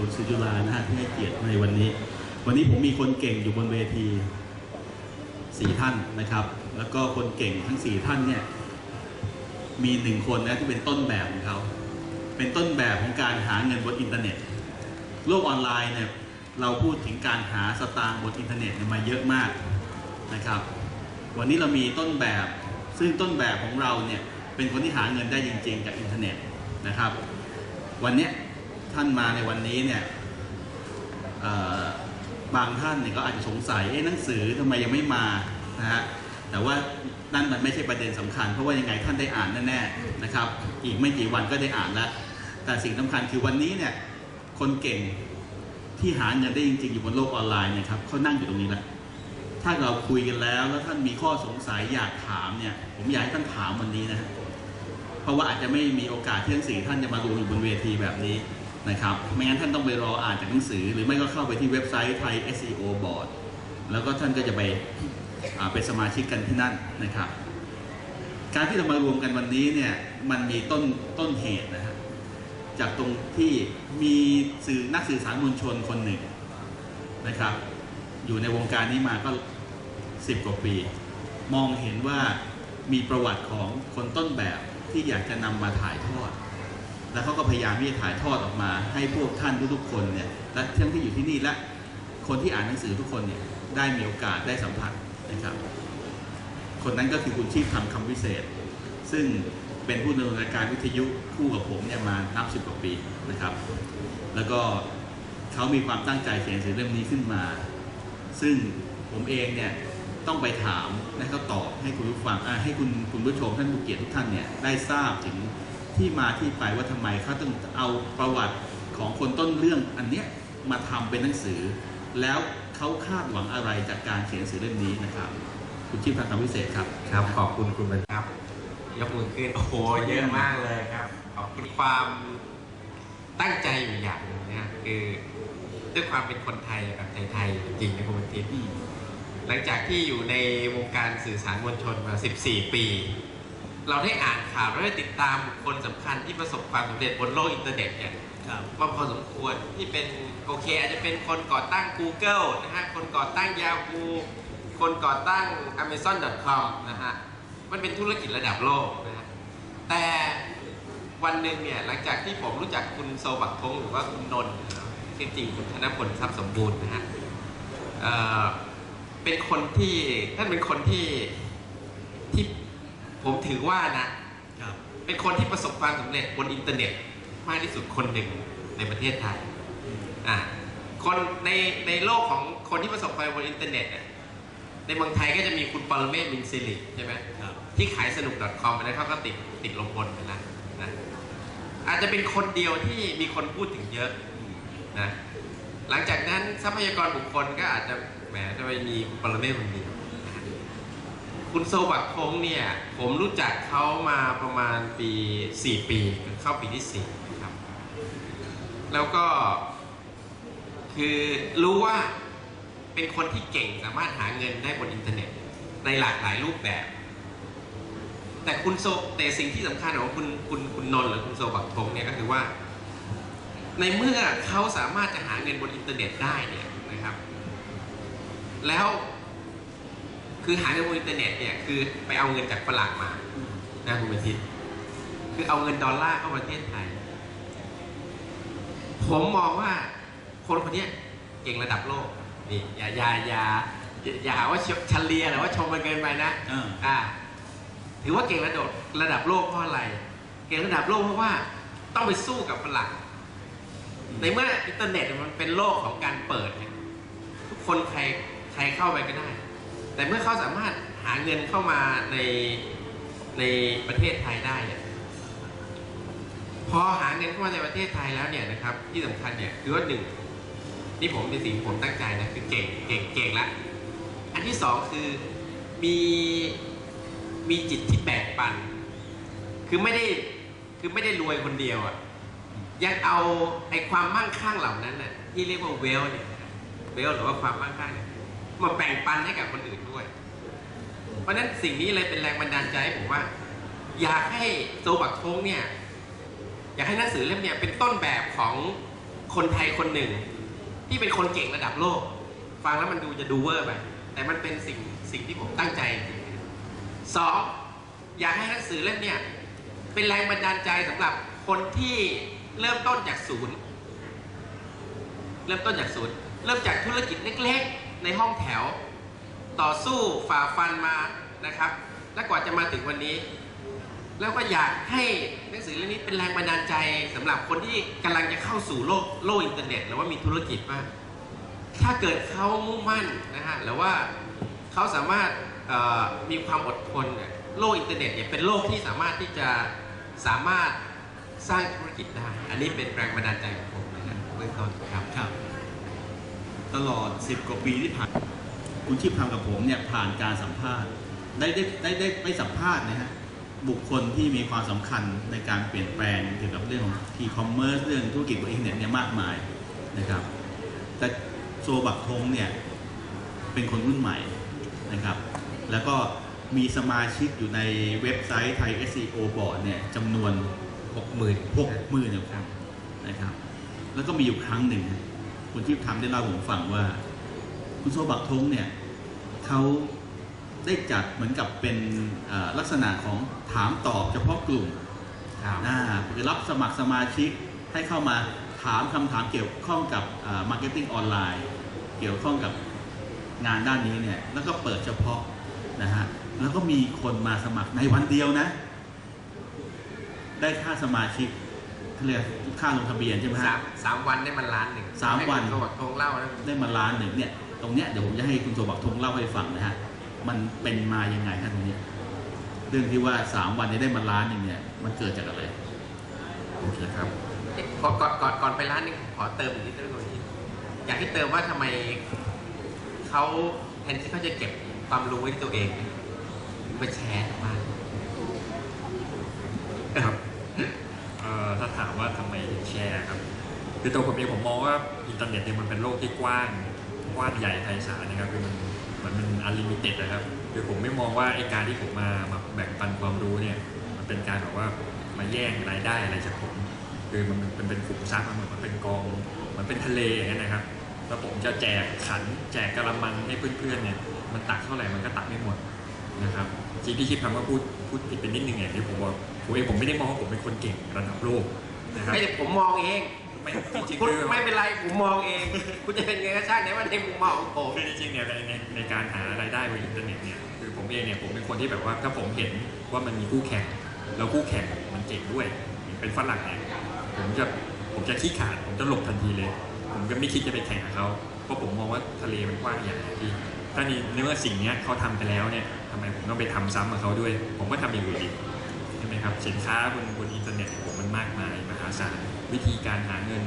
ศูนย์ศรีจุฬานะฮะที่ให้เกียรติในวันนี้ วันนี้ผมมีคนเก่งอยู่บนเวทีสี่ท่านนะครับ แล้วก็คนเก่งทั้งสี่ท่านเนี่ยมีหนึ่งคนนะที่เป็นต้นแบบของเขาเป็นต้นแบบของการหาเงินบนอินเทอร์เน็ต โลกออนไลน์เนี่ยเราพูดถึงการหาสตางค์บนอินเทอร์เน็ตมาเยอะมากนะครับ วันนี้เรามีต้นแบบซึ่งต้นแบบของเราเนี่ยเป็นคนที่หาเงินได้จริง ๆ จากอินเทอร์เน็ตนะครับ วันนี้ ท่านมาในวันนี้เนี่ยบางท่านเนี่ยก็อาจจะสงสัยเอ๊ะหนังสือทำไมยังไม่มานะฮะแต่ว่านั่นมันไม่ใช่ประเด็นสำคัญ เพราะว่ายังไงท่านได้อ่านแน่ๆนะครับ อีกไม่กี่วันก็ได้อ่านแล้ว แต่สิ่งสำคัญคือวันนี้เนี่ยคนเก่งที่หาเงินได้จริงๆอยู่บนโลกออนไลน์เนี่ยครับเขานั่งอยู่ตรงนี้แล้วถ้าเราคุยกันแล้วแล้วท่านมีข้อสงสัยอยากถามเนี่ย ผมอยากให้ท่านถามวันนี้นะฮะเพราะว่าอาจจะไม่มีโอกาสที่ทั้งสี่ท่านจะมารวมอยู่บนเวทีแบบนี้ นะครับ ไม่งั้นท่านต้องไปรออ่านจากหนังสือ หรือไม่ก็เข้าไปที่เว็บไซต์ไทย SEO Board แล้วก็ท่านก็จะไปเป็นสมาชิกกันที่นั่นนะครับ การที่เรามารวมกันวันนี้เนี่ยมันมีต้นต้นเหตุนะฮะจากตรงที่มีสื่อนักสื่อสารมวลชนคนหนึ่งนะครับ อยู่ในวงการนี้มาก็สิบกว่าปี มองเห็นว่ามีประวัติของคนต้นแบบที่อยากจะนำมาถ่ายทอด แล้วเขาก็พยายามที่จะถ่ายทอดออกมาให้พวกท่านทุกๆคนเนี่ยและทั้งที่อยู่ที่นี่และคนที่อ่านหนังสือทุกคนเนี่ยได้มีโอกาสได้สัมผัสนะครับ คนนั้นก็คือคุณชีพทำคำวิเศษ ซึ่งเป็นผู้ดำเนินรายการวิทยุคู่กับผมเนี่ยมานับสิบกว่าปีนะครับ แล้วก็เขามีความตั้งใจเขียนหนังสือเล่มนี้ขึ้นมา ซึ่งผมเองเนี่ยต้องไปถามและเขาตอบให้คุณผู้ฟังให้คุณคุณผู้ชมท่านผู้เกียรติทุกท่านเนี่ยได้ทราบถึง ที่มาที่ไปว่าทำไมเขาต้องเอาประวัติของคนต้นเรื่องอันเนี้ยมาทำเป็นหนังสือ แล้วเขาคาดหวังอะไรจากการเขียนหนังสือเล่มนี้นะครับ คุณชิพทางคำวิเศษครับครับ ขอบคุณคุณบรรครับ ยกมือขึ้นโอ้โหเยอะมากเลยครับ ขอบคุณความตั้งใจอยู่อย่างหนึงนะคือด้วยความเป็นคนไทยแบบไทยๆจริงๆนะคุณบรรทิพย์หลังจากที่อยู่ในวงการสื่อสารมวลชนมา 14 ปี เราได้อ่านข่าวและได้ติดตามบุคคลสำคัญที่ประสบความสำเร็จบนโลกอินเทอร์เน็ตเนี่ยครับว่าพอสมควรที่เป็นโอเค อาจจะเป็นคนก่อตั้ง Google นะฮะคนก่อตั้ง Yahoo คนก่อตั้ง Amazon.com นะฮะมันเป็นธุรกิจระดับโลกนะฮะแต่วันหนึ่งเนี่ยหลังจากที่ผมรู้จักคุณโซบักทงหรือว่าคุณนนท์นะครับที่จริงคุณธนพลทรัพย์สมบูรณ์นะฮะเอ่อเป็นคนที่ท่านเป็นคนที่ที่ ผมถือว่านะครับเป็นคนที่ประสบความสำเร็จบนอินเทอร์เน็ตมากที่สุดคนหนึ่งในประเทศไทยอะคนในในโลกของคนที่ประสบความสำเร็จบนอินเทอร์เน็ตเนี่ยในเมืองไทยก็จะมีคุณปรเมศมินซิลิใช่ไหมครับที่ขายสนุก .com ไปแล้วเขาก็ติดติดลมบนไปแล้วนะอาจจะเป็นคนเดียวที่มีคนพูดถึงเยอะนะหลังจากนั้นทรัพยากรบุคคลก็อาจจะแหมจะไปมีคุณปรเมศคนเดียวนะฮะ คุณโซบักทงเนี่ย ผมรู้จักเขามาประมาณปี 4 ปี เข้าปีที่4นะครับ แล้วก็คือรู้ว่าเป็นคนที่เก่งสามารถหาเงินได้บนอินเทอร์เน็ต ในหลากหลายรูปแบบ แต่คุณโซแต่สิ่งที่สำคัญของคุณคุณคุณนนท์หรือคุณโซบักทงเนี่ยก็คือว่า ในเมื่อเขาสามารถจะหาเงินบนอินเทอร์เน็ตได้เนี่ยนะครับ แล้ว คือหาเงินบนอินเทอร์เน็ตเนี่ยคือไปเอาเงินจากฝรั่งมานะคุณบัณฑิตคือเอาเงินดอลลาร์เข้าประเทศไทย ผมมองว่าคนคนเนี้ยเก่งระดับโลกนี่อย่าอย่าอย่าอย่าอย่าหาว่าเฉลียหรือว่าชมมันเกินไปนะอ่าอ่าถือว่าเก่งระดับระดับโลกเพราะอะไร เก่งระดับโลกเพราะว่าต้องไปสู้กับฝรั่งในเมื่ออินเทอร์เน็ตมันเป็นโลกของการเปิดเนี่ยทุกคนใครใครเข้าไปก็ได้ แต่เมื่อเขาสามารถหาเงินเข้ามาในในประเทศไทยได้เนี่ยพอหาเงินเข้ามาในประเทศไทยแล้วเนี่ยนะครับ ที่สำคัญเนี่ยคือว่าหนึ่งนี่ผมเป็นสิ่งผมตั้งใจนะคือเก่งเก่งเก่งละอันที่สองคือมีมีจิตที่แบ่งปัน คือไม่ได้คือไม่ได้รวยคนเดียวอะยังเอาไอ้ความมั่งคั่งเหล่านั้นน่ะที่เรียกว่าเวลเนี่ยเวลหรือว่าความมั่งคั่งเนี่ย มาแบ่งปันให้กับคนอื่นด้วย เพราะฉะนั้นสิ่งนี้เลยเป็นแรงบันดาลใจให้ผมว่า อยากให้โซบักทงเนี่ย อยากให้หนังสือเล่มเนี่ยเป็นต้นแบบของคนไทยคนหนึ่ง ที่เป็นคนเก่งระดับโลก ฟังแล้วมันดูจะดูเวอร์ไปแต่มันเป็นสิ่งสิ่งที่ผมตั้งใจจริงสองอยากให้หนังสือเล่มเนี่ยเป็นแรงบันดาลใจสำหรับคนที่เริ่มต้นจากศูนย์ เริ่มต้นจากศูนย์ เริ่มจากธุรกิจเล็ก ๆ ในห้องแถว ต่อสู้ฝ่าฟันมานะครับ และกว่าจะมาถึงวันนี้ แล้วก็อยากให้หนังสือเล่มนี้เป็นแรงบันดาลใจสำหรับคนที่กำลังจะเข้าสู่โลกโลกอินเทอร์เน็ต หรือว่ามีธุรกิจว่าถ้าเกิดเขามุ่งมั่นนะฮะหรือว่าเขาสามารถมีความอดทนเนี่ยโลกอินเทอร์เน็ตเนี่ยเป็นโลกที่สามารถที่จะสามารถสร้างธุรกิจได้ อันนี้เป็นแรงบันดาลใจของผมนะครับเบื้องต้นครับครับ ตลอด 10 กว่าปีที่ผ่าน คุณชีพทำกับผมเนี่ยผ่านการสัมภาษณ์ ได้ได้ได้ได้ไปสัมภาษณ์นะฮะบุคคลที่มีความสำคัญในการเปลี่ยนแปลงเกี่ยวกับเรื่องของ e-commerce เรื่องธุรกิจบนอินเทอร์เน็ตเนี่ยมากมายนะครับ แต่โซบักทงเนี่ยเป็นคนรุ่นใหม่นะครับ แล้วก็มีสมาชิกอยู่ในเว็บไซต์ไทย SEO Board เนี่ยจำนวนหกหมื่นหกหมื่นกว่าคนนะครับ แล้วก็มีอยู่ครั้งหนึ่งนะ คุณทิพย์ทำได้เล่าให้ผมฟังว่า คุณโซบักทงเนี่ยเขาได้จัดเหมือนกับเป็นเอ่อลักษณะของถามตอบเฉพาะกลุ่มครับอ่าคือรับสมัครสมาชิกให้เข้ามาถามคำถามเกี่ยวข้องกับมาร์เก็ตติ้งออนไลน์เกี่ยวข้องกับงานด้านนี้เนี่ยแล้วก็เปิดเฉพาะนะฮะแล้วก็มีคนมาสมัครในวันเดียวนะ ได้ค่าสมาชิก เขาเรียกค่าลงทะเบียนใช่ไหมสาฮะมสามวันได้มันล้านหนึ่งสามวัน ให้คุณโทษทงเล่านะได้มาล้านหนึ่งเนี่ยตรงเนี้ยเดี๋ยวผมจะให้คุณโซบักทงเล่าให้ฟังนะฮะมันเป็นมายังไงฮะตรงนี้เรื่องที่ว่าสามวันนี้ได้มาล้านหนึ่งเนี่ยมันเกิดจากอะไรโอเคครับ เอ๊ะก่อนก่อนก่อนก่อนไปร้านหนึงขอเติมอีกนิดนึงก่อนนี้อยากให้เติมว่าทำไมเขาแทนที่เขาจะเก็บความรู้ไว้ที่ตัวเองมาแชร์ทางบ้าน ครับเอ่อ ถามว่าทำไมถึงแชร์ครับคือตัวผมเองผมมองว่าอินเทอร์เน็ตเนี่ยมันเป็นโลกที่กว้างกว้างใหญ่ไพศาลนะครับคือมันมันเป็นอันลิมิเต็ดนะครับคือผมไม่มองว่าไอการที่ผมมามาแบ่งปันความรู้เนี่ยมันเป็นการแบบว่ามาแย่งรายได้อะไรจากผมคือมันเป็นเป็นขุมทรัพย์มันเหมือนมันเป็นกองมันเป็นทะเลอย่างนั้นนะครับแล้วผมจะแจกขันแจกกระมังให้เพื่อนๆเนี่ยมันตักเท่าไหร่มันก็ตักไม่หมดนะครับจริงที่คิดคำว่าพูดพูดผิดไปนิดนึงเอย่างที่ผมบอกผมเองผมไม่ได้มองว่าผมเป็นคนเก่งระดับโลก นะครับ ไม่แต่ผมมองเองไม่จริงๆคุณคือไม่เป็นไรผมมองเอง คุณจะเป็นไงก็ช่างแต่ว่าในมุมมองของผม คือจริงๆเนี่ยในในในการหารายได้บนอินเทอร์เน็ตเนี่ยคือผมเองเนี่ยผมเป็นคนที่แบบว่าถ้าผมเห็นว่ามันมีคู่แข่งแล้วคู่แข่งมันเก่งด้วยเป็นฝรั่งเนี่ยผมจะผมจะขี้ขลาดผมจะหลบทันทีเลย ผมก็ไม่คิดจะไปแข่งกับเขาเพราะผมมองว่าทะเลมันกว้างใหญ่ที่ถ้าในในเมื่อสิ่งเนี้ยเขาทำไปแล้วเนี่ยทำไมผมต้องไปทำซ้ำกับเขาด้วย ผมก็ทำอย่างอื่นอีกใช่ไหมครับสินค้าบนบนอินเทอร์เน็ต ศาลวิธีการหาเงิน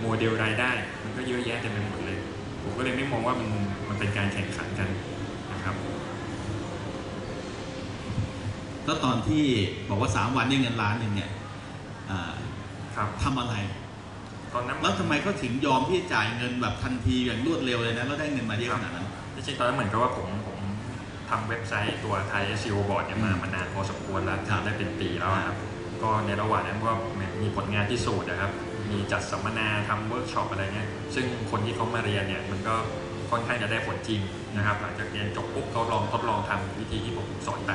โมเดลรายได้ มันก็เยอะแยะเต็มไปหมดเลย ผมก็เลยไม่มองว่ามันมันเป็นการแข่งขันกันนะครับแล้วตอนที่บอกว่าสามวันได้เงินล้านหนึ่งเนี่ยอ่าครับทำอะไร ตอนนั้นแล้วทำไมเขาถึงยอมที่จะจ่ายเงินแบบทันทีอย่างรวดเร็วเลยนะแล้วได้เงินมาเยอะขนาดนั้น จริงๆตอนนั้นเหมือนกับว่าผมผมทำเว็บไซต์ตัวไทย SEO board เนี่ยมาอืมมานานพอสมควรแล้วครับได้เป็นปีแล้วอะครับ ก็ในระหว่างนั้นก็ มีผลงานที่สูตรนะครับ มีจัดสัมมนาทำเวิร์กช็อปอะไรเงี้ย ซึ่งคนที่เขามาเรียนเนี่ยมันก็ค่อนข้างจะได้ผลจริงนะครับ หลังจากเรียนจบปุ๊บเขาลองทดลองทำวิธีที่ผมสอนไป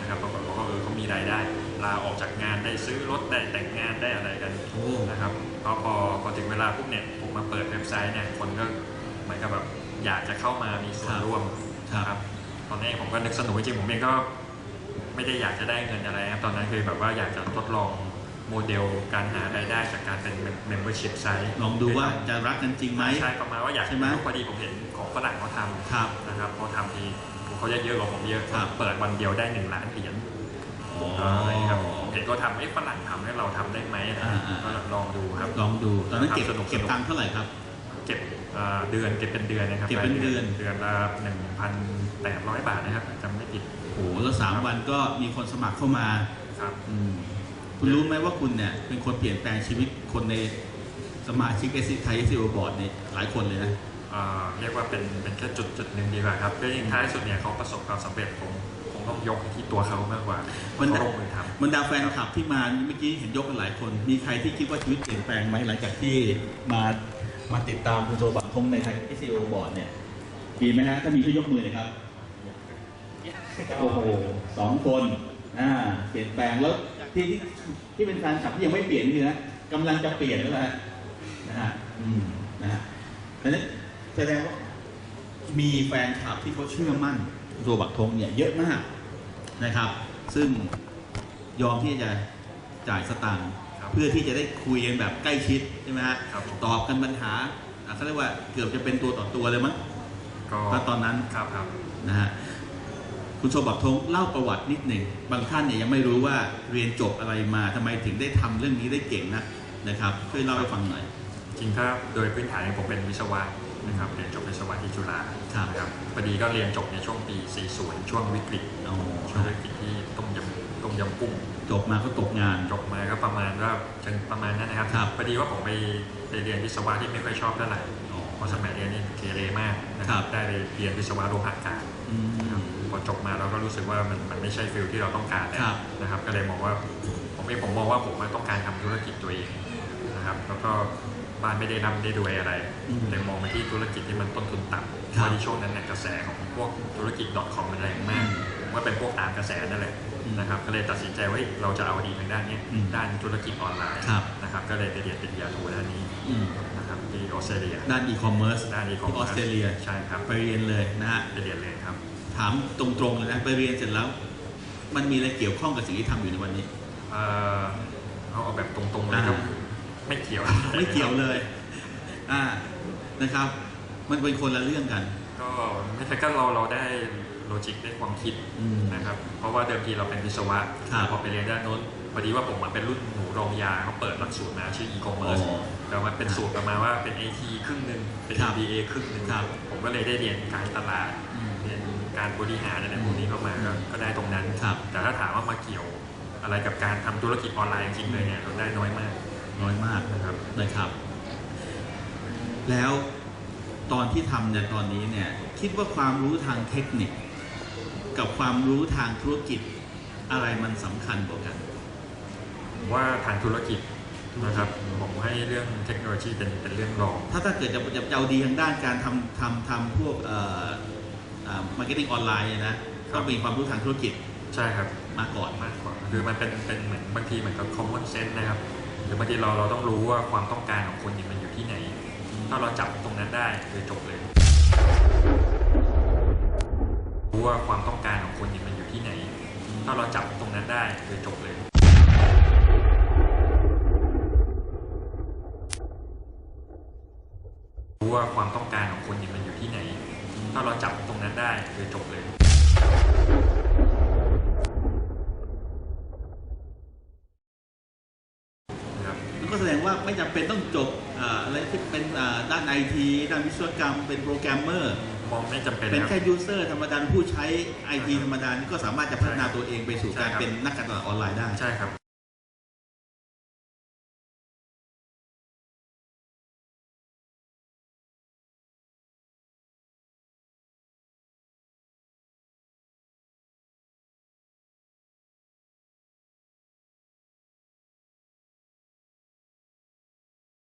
นะครับปรากฏว่าเออเขามีรายได้ ลาออกจากงานได้ซื้อรถได้แต่งงานได้อะไรกันโอ้นะครับพอพอพอถึงเวลาปุ๊บเนี่ยผมมาเปิดเว็บไซต์เนี่ยคนก็เหมือนกับแบบอยากจะเข้ามามีส่วนร่วมครับนะครับตอนนี้ผมก็นึกสนุกจริงๆผมเองก็ไม่ได้อยากจะได้เงินอะไรครับตอนนั้นคือแบบว่าอยากจะทดลอง โมเดลการหารายได้จากการเป็น membership site ลองดูว่าจะรักกันจริงไหมใช่ประมาณว่าอยากใช่ไหมพอดีผมเห็นของฝรั่งเขาทครับำนะครับพอทำทีเขาจะเยอะกว่าผมเยอะครับเปิดวันเดียวได้หนึ่งล้านเหรียญอ๋ออะไรครับผมเห็นก็ทำไอ้ฝรั่งทำให้เราทำได้ไหมอะไรเงี้ยอ่าก็ลองดูครับลองดูตอนนั้นเก็บสนุกๆเก็บตังค์เท่าไหร่ครับ เก็บเอ่อเดือนเก็บเป็นเดือนนะครับเก็บเป็นเดือนเดือนละหนึ่งพันแปดร้อยบาทนะครับจำไม่ผิดโอ้โหแล้วสามวันก็มีคนสมัครเข้ามาครับอืม คุณรู้ไหมว่าคุณเนี่ยเป็นคนเปลี่ยนแปลงชีวิตคนในสมาชิกเอซิไทยเอซิโอบอร์ดเนี่ยหลายคนเลยนะเอ่อเรียกว่าเป็นเป็นแค่จุดจุดหนึ่งดีกว่าครับก็ยิ่งท้ายสุดเนี่ยเขาประสบความสำเร็จผมคงต้องยกที่ตัวเขามากกว่ามันเขาลงมือทำบรรดาแฟนคลับที่มาเมื่อกี้เห็นยกกันหลายคน มีใครที่คิดว่าชีวิตเปลี่ยนแปลงไหมหลังจากที่มามาติดตามคุณโซบัตทงในไทย SEO บอร์ดเนี่ยมีไหมฮะถ้ามีช่วยยกมือหน่อยครับโอ้โหสองคนอ่าเปลี่ยนแปลงแล้ว ที่ที่ที่เป็นแฟนคลับที่ยังไม่เปลี่ยนนี่นะกำลังจะเปลี่ยนแล้วนะนะฮะอืมนะฮะดังนั้นแสดงว่ามีแฟนคลับที่เขาเชื่อมั่นคุณโซบัตทงเนี่ยเยอะมากนะครับ ซึ่งยอมที่จะจ่ายสตางค์ครับเพื่อที่จะได้คุยกันแบบใกล้ชิดใช่ไหมฮะครับผมตอบกันปัญหาอะเขาเรียกว่าเกือบจะเป็นตัวต่อตัวเลยมั้งก็ถ้าตอนนั้นครับครับนะฮะ คุณโชบักทงเล่าประวัตินิดหนึ่งบางท่านเนี่ยยังไม่รู้ว่าเรียนจบอะไรมาทำไมถึงได้ทำเรื่องนี้ได้เก่งนะนะครับช่วยเล่าให้ฟังหน่อย จริงถ้าโดยพื้นฐานเนี่ยผมเป็นวิศวะนะครับเรียนจบวิศวะที่จุฬาครับนะครับพอดีก็เรียนจบในช่วงปี 40 ช่วงวิกฤตเอาช่วงวิกฤตที่ต้มยำต้มยำกุ้งจบมาก็ตกงานจบมาก็ประมาณว่าจนประมาณนั้นนะครับครับพอดีว่าผมไปไปเรียนวิศวะที่ไม่ค่อยชอบเท่าไหร่อ๋อเพ ราะสมัยเรียนนี่เกเรมากนะคครัรับบได้ไปเรียนวิศวะโลหะการอืมพอจบมาเราก็รู้สึกว่ามันมันไม่ใช่ฟิลที่เราต้องการแล้วครับนะครับ ก็เลยมองว่าผมเองผมมองว่าผมต้องการทำธุรกิจตัวเองนะครับ แล้วก็บ้านไม่ได้ร่ำได้รวยอะไรอืมเลยมองไปที่ธุรกิจที่มันต้นทุนต่ำเพครับราะที่ช่วงนั้นเนี่ยกระแสของพวกธุรกิจ .com มันแรงมากอืมผมว่าเป็นพวกตามกระแสนั่นแหละอืมนะครับก็เลยตัดสินใจว่าเฮ้ยเราจะเอาดีทางด้านเนี้ยอืมด้านธุรกิจออนไลน์ครับนะครับก็เลยไปเรียนปริญญาโทด้านนี้อืมนะครับ ที่ออสเตรเลียด้านอีคอมเมิร์ซด้านนี้ของที่ออสเตรเลียใช่ครับไปเรียนเลยนะฮะไปเรียนเลยครับถามตรงๆเลยนะไปเรียนเสร็จแล้ว มันมีอะไรเกี่ยวข้องกับสิ่งที่ทำอยู่ในวันนี้ เอ่อเอาเอาแบบตรงๆเลยครับ อ่าไม่เกี่ยวไม่เกี่ยวเลยอ่านะครับ มันเป็นคนละเรื่องกัน ก็ไม่ใช่ก็เราเราได้โลจิกได้ความคิดอืมนะครับเพราะว่าเดิมทีเราเป็นวิศวะครับ พอไปเรียนด้านโน้น พอดีว่าผมมาเป็นรุ่นหนูรองยาเขาเปิดหลักสูตรมาชื่อ e-commerce อ๋อแล้วมันเป็นสูตรประมาณว่าเป็น IT ครึ่งหนึ่งเป็นครับ MBA ครึ่งหนึ่งครับผมก็เลยได้เรียนการตลาดอืมเรียนการบริหารอะไรพวกนี้เข้ามาก็ก็ได้ตรงนั้นครับแต่ถ้าถามว่ามาเกี่ยวอะไรกับการทำธุรกิจออนไลน์จริงๆเลยเนี่ยเราได้น้อยมาก น้อยมากนะครับนะครับ แล้วตอนที่ทำเนี่ยตอนนี้เนี่ยคิดว่าความรู้ทางเทคนิค กับความรู้ทางธุรกิจอะไรมันสำคัญกว่ากันผม ว่าทางธุรกิจนะครับผมให้เรื่องเทคโนโลยีเป็นเป็นเรื่องรอง ถ้าถ้าเกิดจะจะจะเอาดีทางด้านการทำทำทำพวกเอ่อมาร์เก็ตติ้งออนไลน์เนี่ยนะครัก็บมีความรู้ทางธุรกิจใช่ครับมาก่อนมากกว่าคือมันเป็นเป็นเหมือนบางทีเหมือนกับ common sense นะครับหรือบางทีเราเราต้องรู้ว่าความต้องการของคนเนี่ยมันอยู่ที่ไหน ถ้าเราจับตรงนั้นได้คือจบเลย รู้ว่าความต้องการของคนเนี่ยมันอยู่ที่ไหน ถ้าเราจับตรงนั้นได้คือจบเลย รู้ ว่าความต้องการของคนเนี่ยมันอยู่ที่ไหน ถ้าเราจับตรงนั้นได้คือจบเลยนะครับมันก็แสดงว่าไม่จำเป็นต้องจบเอ่ออะไรที่เป็นเอ่อด้านไอทีด้านวิศวกรรมเป็นโปรแกรมเมอร์ มองไม่จำเป็นเป็นครับแค่ยูเซอร์ธรรมดาผู้ใช้ไอทีธรรมดานี่ก็สามารถจะพัฒนาตัวเองไปสู่ใช่การครับเป็นนักการตลาดออนไลน์ได้ ใช่ครับ